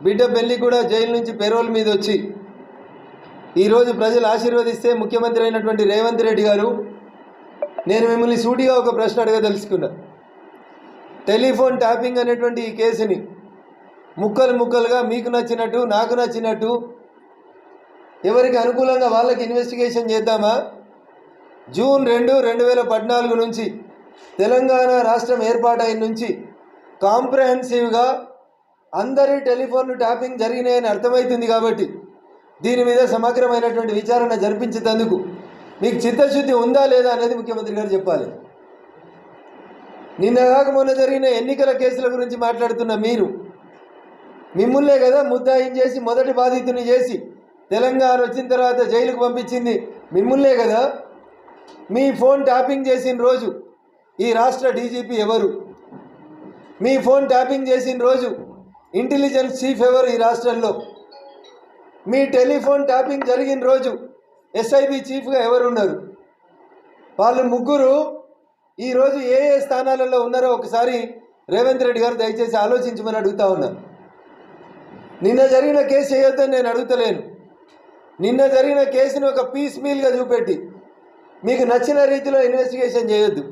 బిడ్డ పెళ్ళి కూడా జైలు నుంచి పెరోల్ మీద వచ్చి ఈరోజు ప్రజలు ఆశీర్వదిస్తే ముఖ్యమంత్రి అయినటువంటి రేవంత్ రెడ్డి గారు నేను మిమ్మల్ని సూటిగా ఒక ప్రశ్న అడగదలుచుకున్నా టెలిఫోన్ ట్యాపింగ్ అనేటువంటి ఈ కేసుని ముక్కలు ముక్కలుగా మీకు నచ్చినట్టు నాకు నచ్చినట్టు ఎవరికి అనుకూలంగా వాళ్ళకి ఇన్వెస్టిగేషన్ చేద్దామా? జూన్ రెండు రెండు వేల పద్నాలుగు నుంచి తెలంగాణ రాష్ట్రం ఏర్పాటైన నుంచి కాంప్రహెన్సివ్గా అందరి టెలిఫోన్లు ట్యాపింగ్ జరిగినాయని అర్థమవుతుంది కాబట్టి దీని మీద సమగ్రమైనటువంటి విచారణ జరిపించేందుకు మీకు చిత్తశుద్ధి ఉందా లేదా అనేది ముఖ్యమంత్రి గారు చెప్పాలి. నిన్న కాక మొన్న జరిగిన ఎన్నికల కేసుల గురించి మాట్లాడుతున్న మీరు మిమ్మల్నే కదా ముద్దాయిం చేసి మొదటి బాధితుని చేసి తెలంగాణ వచ్చిన తర్వాత జైలుకు పంపించింది మిమ్మల్నే కదా? మీ ఫోన్ ట్యాపింగ్ చేసిన రోజు ఈ రాష్ట్ర డీజీపీ ఎవరు? మీ ఫోన్ ట్యాపింగ్ చేసిన రోజు ఇంటెలిజెన్స్ చీఫ్ ఎవరు ఈ రాష్ట్రంలో? మీ టెలిఫోన్ ట్యాపింగ్ జరిగిన రోజు ఎస్ఐబి చీఫ్గా ఎవరున్నారు? వాళ్ళు ముగ్గురు ఈరోజు ఏ ఏ స్థానాలలో ఉన్నారో ఒకసారి రేవంత్ రెడ్డి గారు దయచేసి ఆలోచించమని అడుగుతా ఉన్నాను నిన్న జరిగిన కేసు చేయొద్దని నేను అడుగుతలేను. నిన్న జరిగిన కేసుని ఒక పీస్ మీల్గా చూపెట్టి. మీకు నచ్చిన రీతిలో ఇన్వెస్టిగేషన్ చేయొద్దు.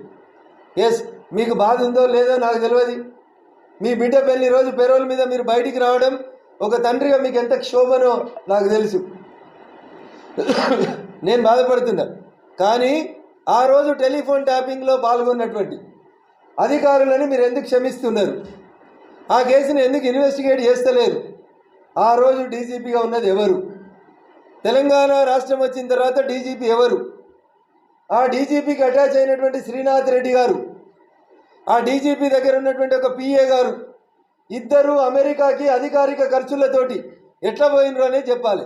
ఎస్ మీకు బాధ ఉందో లేదో నాకు తెలియదు. మీ బిడ్డ పెళ్ళి రోజు పెరోల్ మీద మీరు బయటికి రావడం ఒక తండ్రిగా మీకు ఎంత క్షోభనో నాకు తెలుసు. నేను బాధపడుతున్నా. కానీ ఆ రోజు టెలిఫోన్ ట్యాపింగ్లో పాల్గొన్నటువంటి అధికారులని మీరు ఎందుకు క్షమిస్తున్నారు? ఆ కేసుని ఎందుకు ఇన్వెస్టిగేట్ చేస్తలేరు? ఆ రోజు డీజీపీగా ఉన్నది ఎవరు? తెలంగాణ రాష్ట్రం వచ్చిన తర్వాత డీజీపీ ఎవరు? ఆ డీజీపీకి అటాచ్ అయినటువంటి శ్రీనాథ్ రెడ్డి గారు ఆ డీజీపీ దగ్గర ఉన్నటువంటి ఒక పిఏ గారు ఇద్దరు అమెరికాకి అధికారిక ఖర్చులతోటి ఎట్లా పోయినరు అనేది చెప్పాలి.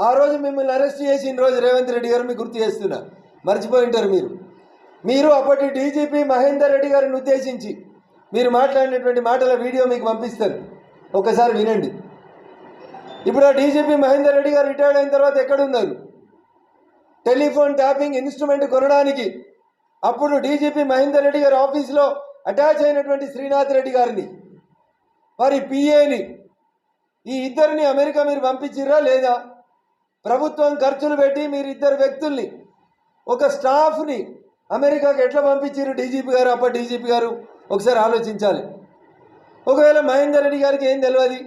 ఆ రోజు మిమ్మల్ని అరెస్ట్ చేసిన రోజు రేవంత్ రెడ్డి గారు మీకు గుర్తు చేస్తున్నా. మర్చిపోయి ఉంటారు మీరు. మీరు అప్పటి డీజీపీ మహేందర్ రెడ్డి గారిని ఉద్దేశించి మీరు మాట్లాడినటువంటి మాటల వీడియో మీకు పంపిస్తాను. ఒకసారి వినండి. ఇప్పుడు ఆ డీజీపీ మహేందర్ రెడ్డి గారు రిటైర్డ్ అయిన తర్వాత ఎక్కడున్నారు? టెలిఫోన్ ట్యాపింగ్ ఇన్స్ట్రుమెంట్ కొనడానికి అప్పుడు డీజీపీ మహేందర్ రెడ్డి గారి ఆఫీస్లో అటాచ్ అయినటువంటి శ్రీనాథ్ రెడ్డి గారిని వారి పిఏని ఈ ఇద్దరిని అమెరికా మీరు పంపించిర్రా లేదా? ప్రభుత్వం ఖర్చులు పెట్టి మీరు ఇద్దరు వ్యక్తుల్ని ఒక స్టాఫ్ని అమెరికాకి ఎట్లా పంపించారు డీజీపీ గారు? అప్ప డీజీపీ గారు ఒకసారి ఆలోచించాలి. ఒకవేళ మహేందర్ రెడ్డి గారికి ఏం తెలియదు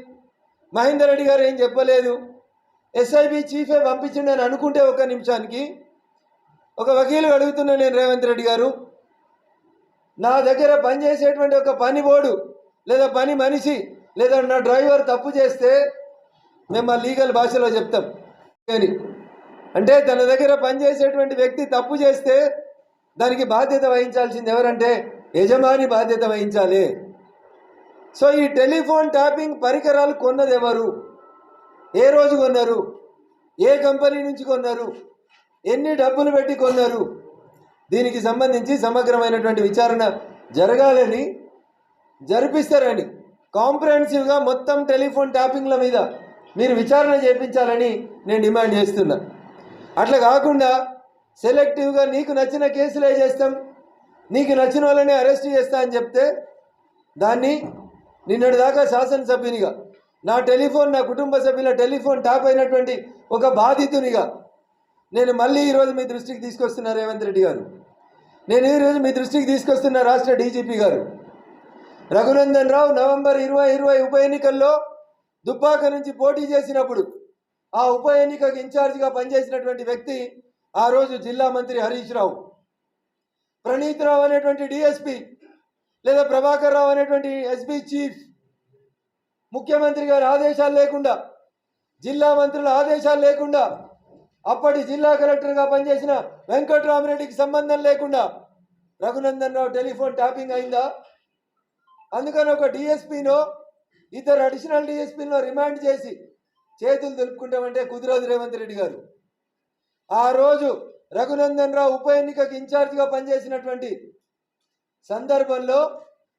మహేందర్ రెడ్డి గారు ఏం చెప్పలేదు? ఎస్ఐబి చీఫే పంపించిండని అనుకుంటే ఒక నిమిషానికి ఒక వకీలు అడుగుతున్నా నేను రేవంత్ రెడ్డి గారు. నా దగ్గర పనిచేసేటువంటి ఒక పని బోర్డు లేదా పని మనిషి లేదా నా డ్రైవర్ తప్పు చేస్తే మేము మా లీగల్ భాషలో చెప్తాం. అని అంటే తన దగ్గర పనిచేసేటువంటి వ్యక్తి తప్పు చేస్తే దానికి బాధ్యత వహించాల్సింది ఎవరంటే యజమాని బాధ్యత వహించాలి. సో ఈ టెలిఫోన్ ట్యాపింగ్ పరికరాలు కొన్నది ఎవరు? ఏ రోజు కొన్నారు? ఏ కంపెనీ నుంచి కొన్నారు? ఎన్ని డబ్బులు పెట్టి కొన్నారు? దీనికి సంబంధించి సమగ్రమైనటువంటి విచారణ జరగాలని జరిపిస్తారని కాంప్రహెన్సివ్గా మొత్తం టెలిఫోన్ ట్యాపింగ్ల మీద మీరు విచారణ చేయించాలని నేను డిమాండ్ చేస్తున్నా. అట్లా కాకుండా సెలెక్టివ్గా నీకు నచ్చిన కేసులే చేస్తాం? నీకు నచ్చిన వాళ్ళని అరెస్ట్ చేస్తా అని చెప్తే దాన్ని నిన్నటి దాకా శాసనసభ్యునిగా నా టెలిఫోన్ నా కుటుంబ సభ్యుల టెలిఫోన్ ట్యాప్ అయినటువంటి ఒక బాధితునిగా నేను మళ్ళీ ఈరోజు మీ దృష్టికి తీసుకొస్తున్నా రేవంత్ రెడ్డి గారు. నేను ఈరోజు మీ దృష్టికి తీసుకొస్తున్న రాష్ట్ర డీజీపీ గారు. రఘునందన్ రావు నవంబర్ ఇరవై ఇరవై ఉప ఎన్నికల్లో దుబ్బాక నుంచి పోటీ చేసినప్పుడు ఆ ఉప ఎన్నికకు ఇన్ఛార్జిగా పనిచేసినటువంటి వ్యక్తి ఆ రోజు జిల్లా మంత్రి హరీష్ రావు. ప్రణీత్ రావు అనేటువంటి డిఎస్పి లేదా ప్రభాకర్ రావు అనేటువంటి ఎస్పీ చీఫ్ ముఖ్యమంత్రి గారి ఆదేశాలు లేకుండా జిల్లా మంత్రుల ఆదేశాలు లేకుండా అప్పటి జిల్లా కలెక్టర్గా పనిచేసిన వెంకట్రామిరెడ్డికి సంబంధం లేకుండా రఘునందన్ రావు టెలిఫోన్ ట్యాపింగ్ అయిందా? అందుకని ఒక డిఎస్పీనో ఇద్దరు అడిషనల్ డిఎస్పీలో రిమాండ్ చేసి చేతులు తెలుపుకుంటామంటే కుదరదు రేవంత్ రెడ్డి గారు. ఆ రోజు రఘునందన్ రావు ఉప ఎన్నికకి ఇన్ఛార్జిగా పనిచేసినటువంటి సందర్భంలో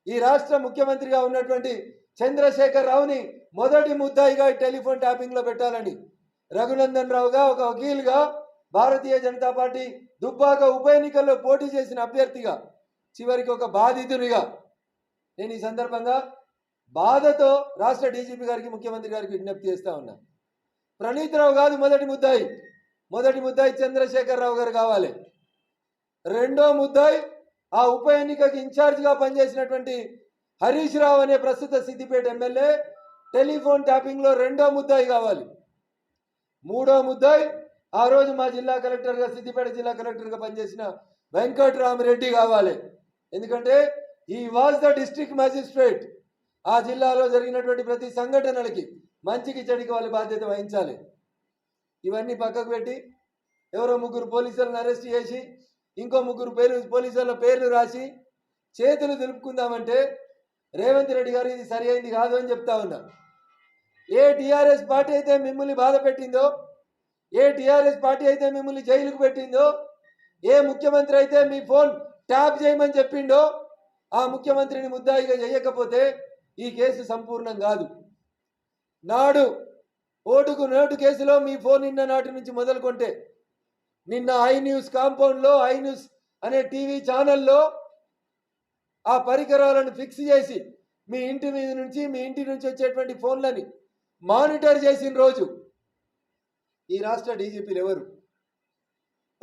ఈ రాష్ట్ర ముఖ్యమంత్రిగా ఉన్నటువంటి చంద్రశేఖర్ రావుని మొదటి ముద్దాయిగా టెలిఫోన్ ట్యాపింగ్లో పెట్టాలని రఘునందన్ రావుగా ఒక వకీల్గా భారతీయ జనతా పార్టీ దుబ్బాక ఉప ఎన్నికల్లో పోటీ చేసిన అభ్యర్థిగా చివరికి ఒక బాధితునిగా. నేను ఈ సందర్భంగా బాధతో రాష్ట్ర డీజీపీ గారికి ముఖ్యమంత్రి గారికి విజ్ఞప్తి చేస్తా ఉన్నా. ప్రణీతరావు కాదు మొదటి ముద్దాయి. మొదటి ముద్దాయి చంద్రశేఖరరావు గారు కావాలి. రెండో ముద్దాయి ఆ ఉప ఎన్నికకి ఇన్ఛార్జ్గా పనిచేసినటువంటి హరీష్ రావు అనే ప్రస్తుత సిద్దిపేట ఎమ్మెల్యే టెలిఫోన్ ట్యాపింగ్లో రెండో ముద్దాయి కావాలి. మూడో ముద్దాయి. ఆ రోజు మా జిల్లా కలెక్టర్గా సిద్దిపేట జిల్లా కలెక్టర్గా పనిచేసిన వెంకట్రామరెడ్డి కావాలి. ఎందుకంటే ఈ వాజ్ ద డిస్ట్రిక్ట్ మ్యాజిస్ట్రేట్ ఆ జిల్లాలో జరిగినటువంటి ప్రతి సంఘటనలకి మంచికి చెడికి వాళ్ళ బాధ్యత వహించాలి. ఇవన్నీ పక్కకు పెట్టి ఎవరో ముగ్గురు పోలీసులను అరెస్ట్ చేసి ఇంకో ముగ్గురు పేరు పోలీసుల పేర్లు రాసి చేతులు దులుపుకుందామంటే రేవంత్ రెడ్డి గారు ఇది సరి అయింది కాదు అని చెప్తా ఉన్నా. ఏ టీఆర్ఎస్ పార్టీ అయితే మిమ్మల్ని బాధ పెట్టిందో ఏ టీఆర్ఎస్ పార్టీ అయితే మిమ్మల్ని జైలుకు పెట్టిందో ఏ ముఖ్యమంత్రి అయితే మీ ఫోన్ ట్యాప్ చేయమని చెప్పిండో ఆ ముఖ్యమంత్రిని ముద్దాయిగా చేయకపోతే ఈ కేసు సంపూర్ణం కాదు. నాడు ఓటుకు నోటు కేసులో మీ ఫోన్ నిన్న నాటి నుంచి మొదలుకొంటే నిన్న ఐ న్యూస్ కాంపౌండ్లో ఐ న్యూస్ అనే టీవీ ఛానల్లో ఆ పరికరాలను ఫిక్స్ చేసి మీ ఇంటి మీద నుంచి మీ ఇంటి నుంచి వచ్చేటువంటి ఫోన్లని మానిటర్ చేసిన రోజు ఈ రాష్ట్ర డీజీపీలు ఎవరు?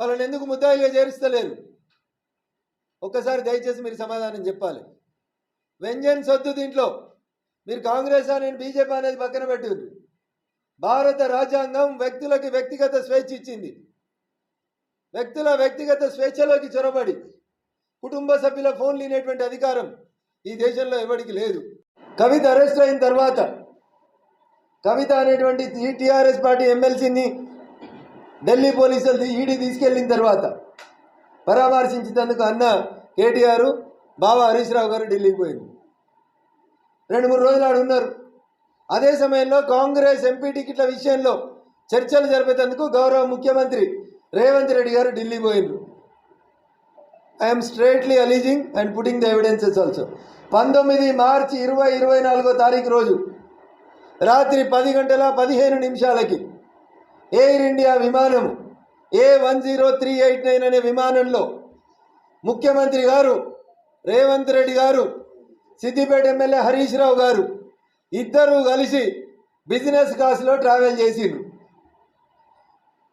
వాళ్ళని ఎందుకు ముద్దాయిగా చేరుస్తలేరు? ఒక్కసారి దయచేసి మీరు సమాధానం చెప్పాలి. వెంజన్స్ వద్దు దీంట్లో. మీరు కాంగ్రెస్ అని బీజేపీ అనేది పక్కన పెట్టింది భారత రాజ్యాంగం వ్యక్తులకి వ్యక్తిగత స్వేచ్ఛ ఇచ్చింది. వ్యక్తుల వ్యక్తిగత స్వేచ్ఛలోకి చొరబడి కుటుంబ సభ్యుల ఫోన్ లేనటువంటి అధికారం ఈ దేశంలో ఎవరికి లేదు. కవిత అరెస్ట్ అయిన తర్వాత కవిత అనేటువంటి టీఆర్ఎస్ పార్టీ ఎమ్మెల్సీని ఢిల్లీ పోలీసులు ఈడీ తీసుకెళ్ళిన తర్వాత పరామర్శించినందుకు అన్న కేటీఆర్ బావ హరీష్ రావు గారు ఢిల్లీకి పోయింది రెండు మూడు రోజులు ఆడు ఉన్నారు. అదే సమయంలో కాంగ్రెస్ ఎంపీ టికెట్ల విషయంలో చర్చలు జరిపేందుకు గౌరవ ముఖ్యమంత్రి రేవంత్ రెడ్డి గారు ఢిల్లీ పోయిండ్రు. I'm straightly alleging and putting the evidences also పంతొమ్మిది మార్చి ఇరవై ఇరవై నాలుగో తారీఖు రోజు రాత్రి పది గంటల పదిహేను నిమిషాలకి ఎయిర్ ఇండియా విమానం A one zero three eight nine అనే విమానంలో ముఖ్యమంత్రి గారు రేవంత్ రెడ్డి గారు సిద్దిపేట ఎమ్మెల్యే హరీష్ రావు గారు ఇద్దరు కలిసి బిజినెస్ క్లాస్లో ట్రావెల్ చేసిండ్రు.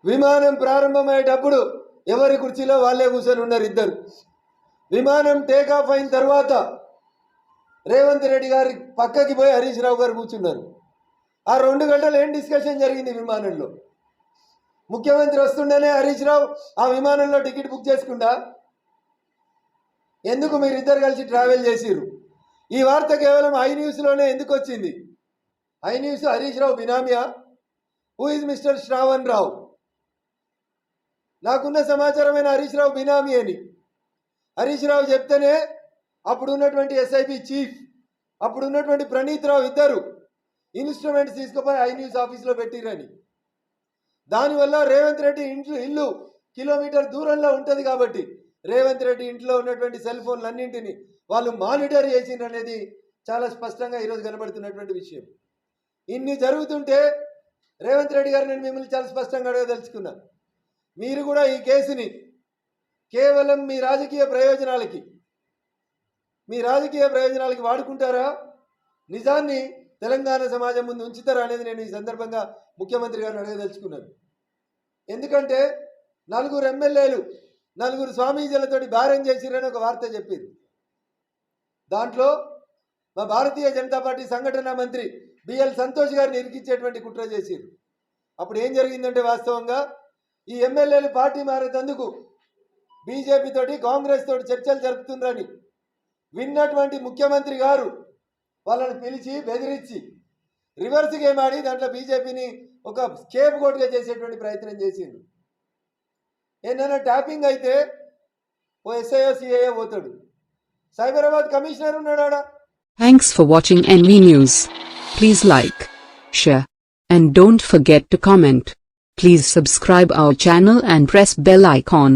విమానం ప్రారంభమయ్యేటప్పుడు ఎవరి కుర్చీలో వాళ్ళే కూర్చొని ఉన్నారు ఇద్దరు. విమానం టేకాఫ్ అయిన తర్వాత రేవంత్ రెడ్డి గారి పక్కకి పోయి హరీష్ రావు గారు కూర్చున్నారు. ఆ రెండు గంటలు ఏం డిస్కషన్ జరిగింది విమానంలో? ముఖ్యమంత్రి వస్తుండేనే హరీష్ రావు ఆ విమానంలో టికెట్ బుక్ చేసుకుంటా? ఎందుకు మీరిద్దరు కలిసి ట్రావెల్ చేసిర్రు? ఈ వార్త కేవలం ఐ న్యూస్లోనే ఎందుకు వచ్చింది? I news Harish Rao బినామియా? Who is mister Shravan Rao? నాకున్న సమాచారమైన హరీష్ రావు బినామీ అని. హరీష్ రావు చెప్తేనే అప్పుడు ఉన్నటువంటి ఎస్ఐబి చీఫ్ అప్పుడు ఉన్నటువంటి ప్రణీత్ రావు ఇద్దరు. ఇన్స్ట్రుమెంట్స్ తీసుకుపోయి ఐ న్యూస్ ఆఫీస్లో పెట్టిరని. దానివల్ల రేవంత్ రెడ్డి ఇంట్లో ఇల్లు కిలోమీటర్ దూరంలో ఉంటుంది కాబట్టి రేవంత్ రెడ్డి ఇంట్లో ఉన్నటువంటి సెల్ ఫోన్లు అన్నింటినీ వాళ్ళు మానిటర్ చేసిండ్రు అనేది చాలా స్పష్టంగా ఈరోజు కనబడుతున్నటువంటి విషయం. ఇన్ని జరుగుతుంటే రేవంత్ రెడ్డి గారు నేను మిమ్మల్ని చాలా స్పష్టంగా అడగదలుచుకున్నా. మీరు కూడా ఈ కేసుని కేవలం మీ రాజకీయ ప్రయోజనాలకి మీ రాజకీయ ప్రయోజనాలకి వాడుకుంటారా? నిజాన్ని తెలంగాణ సమాజం ముందు ఉంచుతారా అనేది నేను ఈ సందర్భంగా ముఖ్యమంత్రి గారిని అడగదలుచుకున్నాను. ఎందుకంటే నలుగురు ఎమ్మెల్యేలు నలుగురు స్వామీజీలతోటి భారం చేసిరని ఒక వార్త చెప్పింది దాంట్లో మా భారతీయ జనతా పార్టీ సంఘటన మంత్రి బిఎల్ సంతోష్ గారిని ఇరికిచ్చేటువంటి కుట్ర చేసిరు. అప్పుడు ఏం జరిగిందంటే వాస్తవంగా ఈ ఎమ్మెల్యేలు పార్టీ మారేటందుకు బీజేపీ తోటి కాంగ్రెస్ తోటి చర్చలు జరుపుతుండ్రని విన్నటువంటి ముఖ్యమంత్రి గారు వాళ్ళని పిలిచి బెదిరించి రివర్స్ గేమ్ ఆడి దాంట్లో బీజేపీని ఒక స్కేప్ కోట్గా చేసేటువంటి ప్రయత్నం చేసిండు ఏదైనా ట్యాపింగ్ అయితే ఓ ఎస్ఐఓ పోతాడు సైబరాబాద్ కమిషనర్ ఉన్నాడా thanks for watching NV News please like share and don't forget to comment Please subscribe our channel and press bell icon.